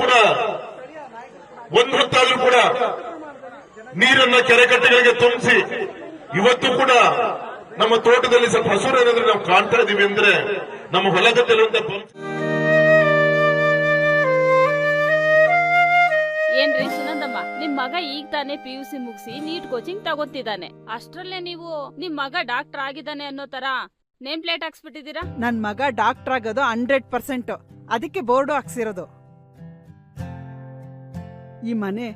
ಕೂಡ ಒಂದು ಹೊತ್ತಾದ್ರೂ ಕೂಡ ನೀರನ್ನ ಕೆರೆಕಟ್ಟೆಗಳಿಗೆ ತುಂಬಿಸಿ ಇವತ್ತು ಕೂಡ ನಮ್ಮ ತೋಟದಲ್ಲಿ ಸ್ವಲ್ಪ ಹಸುರು ಏನಾದ್ರೆ ನಾವು ಕಾಣ್ತಾ ಇದೀವಿ ಅಂದ್ರೆ ನಮ್ಮ ಹೊಲಗದ್ದೆಲ್ಲಿರುವಂತ ಪಂಪ್ ಏನ್ರಿ ಸುನಂದಮ್ಮ? ನಿಮ್ ಮಗ ಈಗ ತಾನೇ ಪಿ ಯು ಸಿ ಮುಗಿಸಿ ನೀಟ್ ಕೋಚಿಂಗ್ ತಗೋತಿದ್ದಾನೆ ಅಷ್ಟ್ರಲ್ಲೇ ನೀವು ನಿಮ್ ಮಗ ಡಾಕ್ಟರ್ ಆಗಿದ್ದಾನೆ ಅನ್ನೋ ತರ ನೇಮ್ ಪ್ಲೇಟ್ ಹಾಕ್ಸ್ಬಿಟ್ಟಿದ್ದೀರಾ? ನನ್ ಮಗ ಡಾಕ್ಟರ್ ಆಗೋದು ಹಂಡ್ರೆಡ್ ಪರ್ಸೆಂಟ್ ಅದಕ್ಕೆ ಬೋರ್ಡ್ ಹಾಕ್ಸಿರೋದು. ಈ ಮನೆ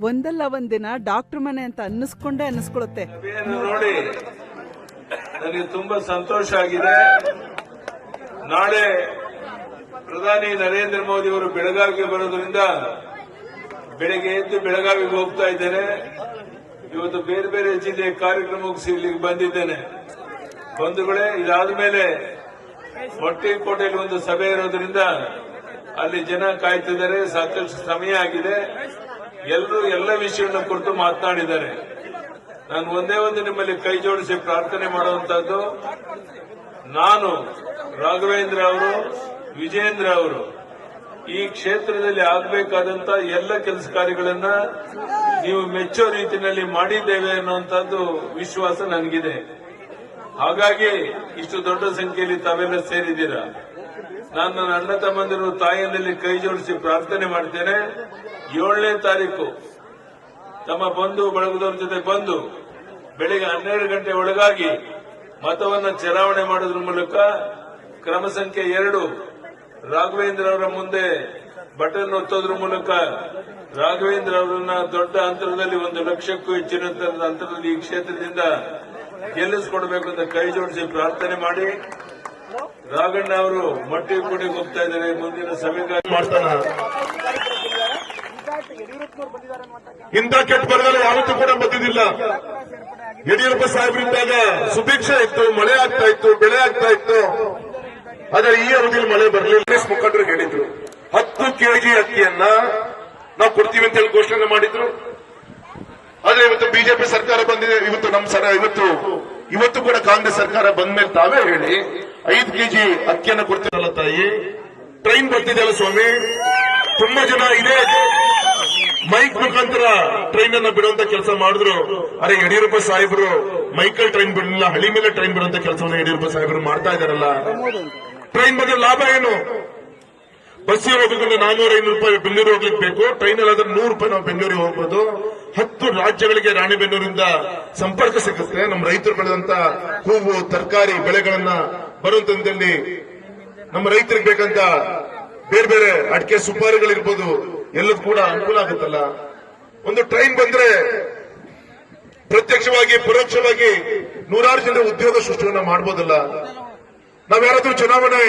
ಒಂದಲ್ಲ ಒಂದಿನ ಡಾಕ್ಟರ್ ಮನೆ ಅಂತ ಅನ್ನಿಸ್ಕೊಂಡೆ ಅನ್ನಿಸ್ಕೊಳುತ್ತೆ. ನೋಡಿ. ನನಗೆ ತುಂಬಾ ಸಂತೋಷ ಆಗಿದೆ. ನಾಳೆ ಪ್ರಧಾನಿ ನರೇಂದ್ರ ಮೋದಿ ಅವರು ಬೆಳಗಾವಿಗೆ ಬರೋದ್ರಿಂದ ಬೆಳಗ್ಗೆ ಎದ್ದು ಬೆಳಗಾವಿಗೆ ಹೋಗ್ತಾ ಇದ್ದೇನೆ. ಇವತ್ತು ಬೇರೆ ಬೇರೆ ಜಿಲ್ಲೆ ಕಾರ್ಯಕ್ರಮಕ್ಕೆ ಇಲ್ಲಿಗೆ ಬಂದಿದ್ದೇನೆ. ಬಂಧುಗಳೇ ಇದಾದ ಮೇಲೆ ಹೊಟ್ಟೆಕೋಟೆಯಲ್ಲಿ ಒಂದು ಸಭೆ ಇರೋದ್ರಿಂದ ಅಲ್ಲಿ ಜನ ಕಾಯ್ತಿದ್ದಾರೆ, ಸಾಕಷ್ಟು ಸಮಯ ಆಗಿದೆ. ಎಲ್ಲರೂ ಎಲ್ಲ ವಿಷಯವನ್ನು ಕುರಿತು ಮಾತನಾಡಿದ್ದಾರೆ. ನಾನು ಒಂದೇ ಒಂದು ನಿಮ್ಮಲ್ಲಿ ಕೈ ಜೋಡಿಸಿ ಪ್ರಾರ್ಥನೆ ಮಾಡುವಂತಹದ್ದು ನಾನು ರಾಘವೇಂದ್ರ ಅವರು ವಿಜೇಂದ್ರ ಅವರು ಈ ಕ್ಷೇತ್ರದಲ್ಲಿ ಆಗಬೇಕಾದಂತ ಎಲ್ಲ ಕೆಲಸ ಕಾರ್ಯಗಳನ್ನ ನೀವು ಮೆಚ್ಚೋ ರೀತಿಯಲ್ಲಿ ಮಾಡಿದ್ದೇವೆ ಅನ್ನುವಂಥದ್ದು ವಿಶ್ವಾಸ ನನಗಿದೆ. ಹಾಗಾಗಿ ಇಷ್ಟು ದೊಡ್ಡ ಸಂಖ್ಯೆಯಲ್ಲಿ ತಾವೆಲ್ಲ ಸೇರಿದ್ದೀರಾ? ನಾನು ನನ್ನ ಅಣ್ಣ ತಮ್ಮಂದಿರು ತಾಯಿಯಲ್ಲಿ ಕೈ ಜೋಡಿಸಿ ಪ್ರಾರ್ಥನೆ ಮಾಡ್ತೇನೆ. ಏಳನೇ ತಾರೀಕು ತಮ್ಮ ಬಂಧು ಬಳಗದವ್ರ ಜೊತೆ ಬಂದು ಬೆಳಿಗ್ಗೆ ಹನ್ನೆರಡು ಗಂಟೆ ಒಳಗಾಗಿ ಮತವನ್ನು ಚಲಾವಣೆ ಮಾಡೋದ್ರ ಮೂಲಕ ಕ್ರಮ ಸಂಖ್ಯೆ ಎರಡು ರಾಘವೇಂದ್ರ ಅವರ ಮುಂದೆ ಬಟನ್ ಒತ್ತೋದ್ರ ಮೂಲಕ ರಾಘವೇಂದ್ರ ಅವರನ್ನ ದೊಡ್ಡ ಅಂತರದಲ್ಲಿ ಒಂದು ಲಕ್ಷಕ್ಕೂ ಹೆಚ್ಚಿನ ಅಂತರದಲ್ಲಿ ಈ ಕ್ಷೇತ್ರದಿಂದ ಗೆಲ್ಲಿಸಿಕೊಡಬೇಕು ಅಂತ ಕೈ ಜೋಡಿಸಿ ಪ್ರಾರ್ಥನೆ ಮಾಡಿ. ರಾಘಣ್ಣ ಅವರು ಮಟ್ಟಿ ಕೂಡಿಗೆ ಹೋಗ್ತಾ ಇದ್ದಾರೆ. ಮುಂದಿನ ಸಮೀಕರಣ ಮಾಡ್ತಾನ. ಇಂಥ ಕೆಟ್ಟ ಬರಗಾಲ ಯಾವತ್ತೂ ಕೂಡ ಬಂದಿದ್ದಿಲ್ಲ. ಯಡಿಯೂರಪ್ಪ ಸಾಹೇಬ್ರಿಂದಾಗ ಸುಭಿಕ್ಷೆ ಇತ್ತು, ಮಳೆ ಆಗ್ತಾ ಇತ್ತು, ಬೆಳೆ ಆಗ್ತಾ ಇತ್ತು. ಆದರೆ ಈ ಅವಧಿಯಲ್ಲಿ ಮಳೆ ಬರಲಿಲ್ಲ. ಮುಖಂಡರು ಹೇಳಿದ್ರು, ಹತ್ತು ಕೆಜಿ ಅಕ್ಕಿಯನ್ನ ನಾವು ಕೊಡ್ತೀವಿ ಅಂತ ಹೇಳಿ ಘೋಷಣೆ ಮಾಡಿದ್ರು. ಆದ್ರೆ ಇವತ್ತು ಬಿಜೆಪಿ ಸರ್ಕಾರ ಬಂದಿದೆ, ಇವತ್ತು ನಮ್ಮ ಸರ ಇವತ್ತು ಇವತ್ತು ಕೂಡ ಕಾಂಗ್ರೆಸ್ ಸರ್ಕಾರ ಬಂದ ಮೇಲೆ ತಾವೇ ಹೇಳಿ ಐದು ಕೆಜಿ ಅಕ್ಕಿಯನ್ನು ಕೊಡ್ತಿದ್ದಲ್ಲ ತಾಯಿ. ಟ್ರೈನ್ ಬರ್ತಿದೆಯಲ್ಲ ಸ್ವಾಮಿ? ತುಂಬಾ ಜನ ಇದೆ. ಮೈಕ್ ಮುಖಾಂತರ ಟ್ರೈನ್ ಅನ್ನ ಬಿಡುವಂತ ಕೆಲಸ ಮಾಡಿದ್ರು. ಅರೆ ಯಡಿಯೂರಪ್ಪ ಸಾಹೇಬರು ಮೈಕಲ್ ಟ್ರೈನ್ ಬಿಡಲಿಲ್ಲ, ಹಳಿ ಮೇಲೆ ಟ್ರೈನ್ ಬಿಡುವಂತ ಕೆಲಸವನ್ನು ಯಡಿಯೂರಪ್ಪ ಸಾಹೇಬರು ಮಾಡ್ತಾ ಇದಾರಲ್ಲ ಟ್ರೈನ್ ಬಂದ್ರೆ ಲಾಭ ಏನು? ಬಸ್ ಹೋಗಬೇಕಂದ್ರೆ ನಾನೂರ ಐನೂರು ರೂಪಾಯಿ ಬೆಂಗಳೂರು ಹೋಗ್ಲಿಕ್ಕೆ ಬೇಕು. ಟ್ರೈನ್ ಆದ್ರೆ ನೂರು ರೂಪಾಯಿ ನಾವು ಬೆಂಗಳೂರಿಗೆ ಹೋಗ್ಬೋದು. ಹತ್ತು ರಾಜ್ಯಗಳಿಗೆ ರಾಣಿಬೆನ್ನೂರಿಂದ ಸಂಪರ್ಕ ಸಿಗುತ್ತೆ. ನಮ್ಮ ರೈತರು ಬೆಳೆದಂತ ಹೂವು, ತರಕಾರಿ ಬೆಳೆಗಳನ್ನ ಬರುವಂತದಲ್ಲಿ ನಮ್ಮ ರೈತರಿಗೆ ಬೇಕಂತ ಬೇರೆ ಬೇರೆ ಅಡಿಕೆ ಸುಪಾರಿಗಳಿರ್ಬೋದು ಎಲ್ಲದೂ ಕೂಡ ಅನುಕೂಲ ಆಗುತ್ತಲ್ಲ? ಒಂದು ಟ್ರೈನ್ ಬಂದ್ರೆ ಪ್ರತ್ಯಕ್ಷವಾಗಿ ಪರೋಕ್ಷವಾಗಿ ನೂರಾರು ಜನರ ಉದ್ಯೋಗ ಸೃಷ್ಟಿಯನ್ನ ಮಾಡ್ಬೋದಲ್ಲ? ನಾವ್ಯಾರಾದ್ರೂ ಚುನಾವಣೆ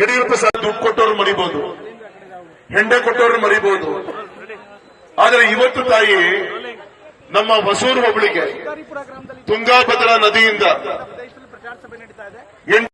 ಯಡಿಯೂರಪ್ಪ ಸಹ ದುಡ್ಡು ಕೊಟ್ಟವ್ರು ಮರಿಬಹುದು ಹೆಂಡೆ ಕೊಟ್ಟವ್ರು ಮರಿಬಹುದು ಆದ್ರೆ ಇವತ್ತು ತಾಯಿ ನಮ್ಮ ಹೊಸೂರು ಹೋಬಳಿಗೆ ತುಂಗಾಭದ್ರಾ ನದಿಯಿಂದ